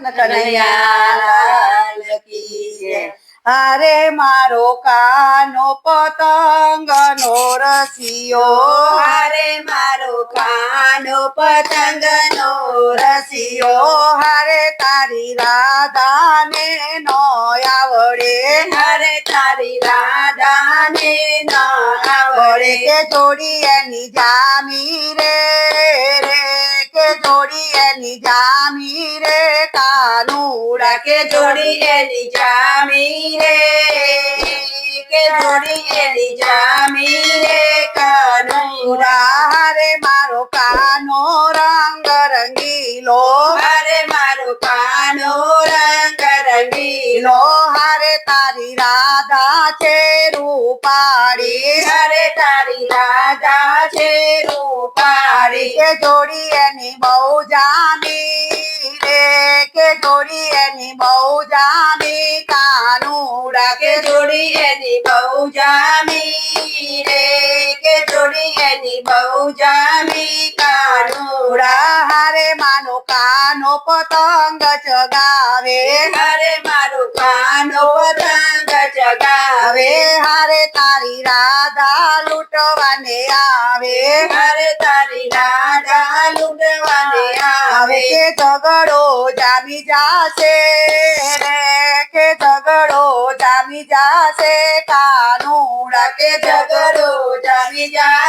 કનૈયાલાલ કી અરે મારો કાનો પતંગ નો રસિયો. હારે મારો કાનો પતંગ નો રસિયો. હારે તારી રાધાને નો આવડે. હરે તારી રાધાને ન વળે આવડે. કે જોડી એની જામી રે. એની જામી રે, કાનુડા કે જોડી એની જામી રે? કે જોડી એની જામી રે, કાનુડા? રે મારો કાનો રંગ રંગીલો. હરે મારો કાનો રંગ રંગીલો. હારે તારી રાધા છે રૂપાળી. હરે તારી રાધા છે રૂપારી કે જોડી એની બહુ જામી રે, કે જોડી એની બહુ જામી કાનુડા કે જોડી એની બહુ જામી રે, કે જોડી એની બહુ જામી કાનુડા માનો કાનો પતંગ ચગાવે. હરે મારું કાનો પતંગ ચગાવે. હારે તારી રાધા લૂંટવાને આવે. હરે તારી રાધા લૂંટવાને આવે. કે ઝઘડો જામી જાશે. રે કે ઝઘડો જામી જાશે. કાનુડા કે ઝઘડો જામી જાશે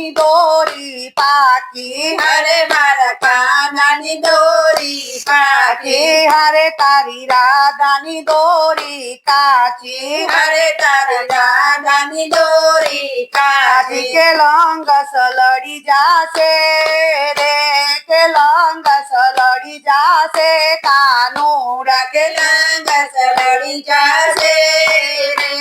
કાનાની દોરી પાકી હરે મારા કાનાની દોરી પાકી. હરે તારી રાધાની દોરી કાચી. હરે તારી રાધાની દોરી કાચી કે લોંગ સલડી જાશે રે. સલડી જાશે કાનુડા કે લંગ સલડી જાશે રે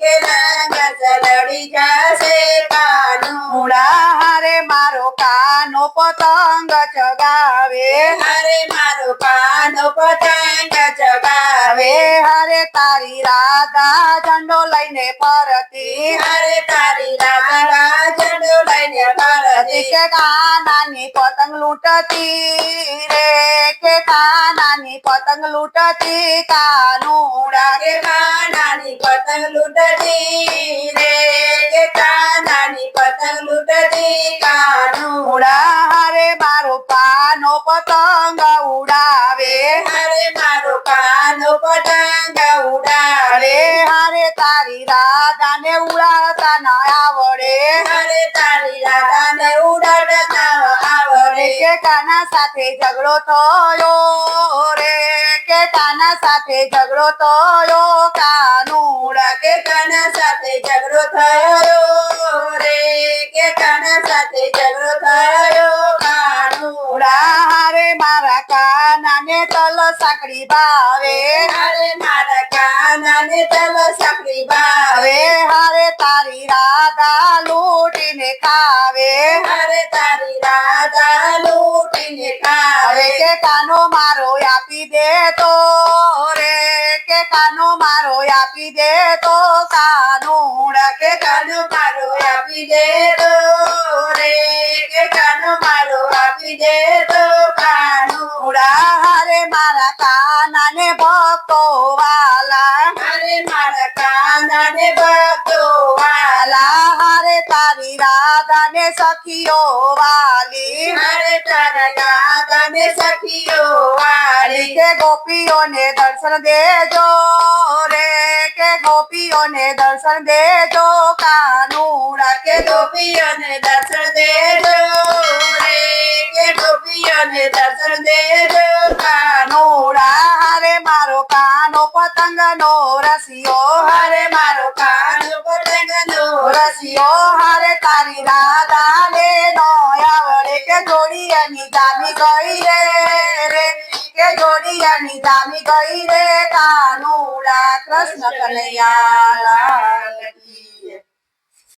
કે લંગ સલડી જાશે કાનુડા હારે મારો કાનો પતંગ ચગાવે. હરે મારો કાનો પતંગ ચગાવે. હરે તારી રાધા ઝંડો લઈને ફરતી હરે તારી રાધા ઝંડો લઈને હતી ફરતી કે કાનાની પતંગ લૂંટતી રે? કે કાનાની પતંગ લૂંટતી? કાનુડા કે કાનાની પતંગ લૂંટતી રે? કે કાનાની પતંગ લૂંટતી? કાનુડા હરે મારો કાનો પતંગ ઉડાવે. હરે મારો પાનો પતંગ ઉડાવે. તારી ઉડાડતા ના આવડે. અરે તારી રાધાને ઉડાડતા આવડે. કે કાના સાથે ઝઘડો થયો રે. કે કાના સાથે ઝઘડો થયો કાનુડા. કે કાના સાથે ઝઘડો થયો રે. કે કાના સાથે ઝઘડો થયો કાનુડા. હારે મારા કાનાને તલ સાંકડી ભાવે. હરે મારા કાનાને તલ ખાવે હરે તારી રાજા લૂટીને ખાવે. કે કાનો મારો આપી દે તો? રે કે કાનો મારો આપી દે તો? કાનુડા કે કાનો મારો આપી દે તો? રે કે કાનો મારો આપી દે તો? કાનુડા હરે મારા કાનાને ભક્તો વાલા. હરે મારા કાનાને ભક્તો હારે તારી રાધાને સખીઓ વાલી. હરે તારા દાદાને સખીઓ વાલી. કે ગોપીઓને દર્શન દેજો રે કે ગોપીઓને દર્શન દેજો કાનુડા. કે ગોપીઓ ને દર્શન દેજો રે કે ગોપીઓને દર્શન દેજો કાનો કાનુડા. હારે મારો કાનો પતંગ નો રસિયો. હરે મારો કાનો રસિયો હારે તારી રાધાને નો વડે કે જોડિયાની દામી ગઈ રે રે. કે જોડિયાની દામી ગઈ રે કાનુડા કૃષ્ણ કનૈયા લાલ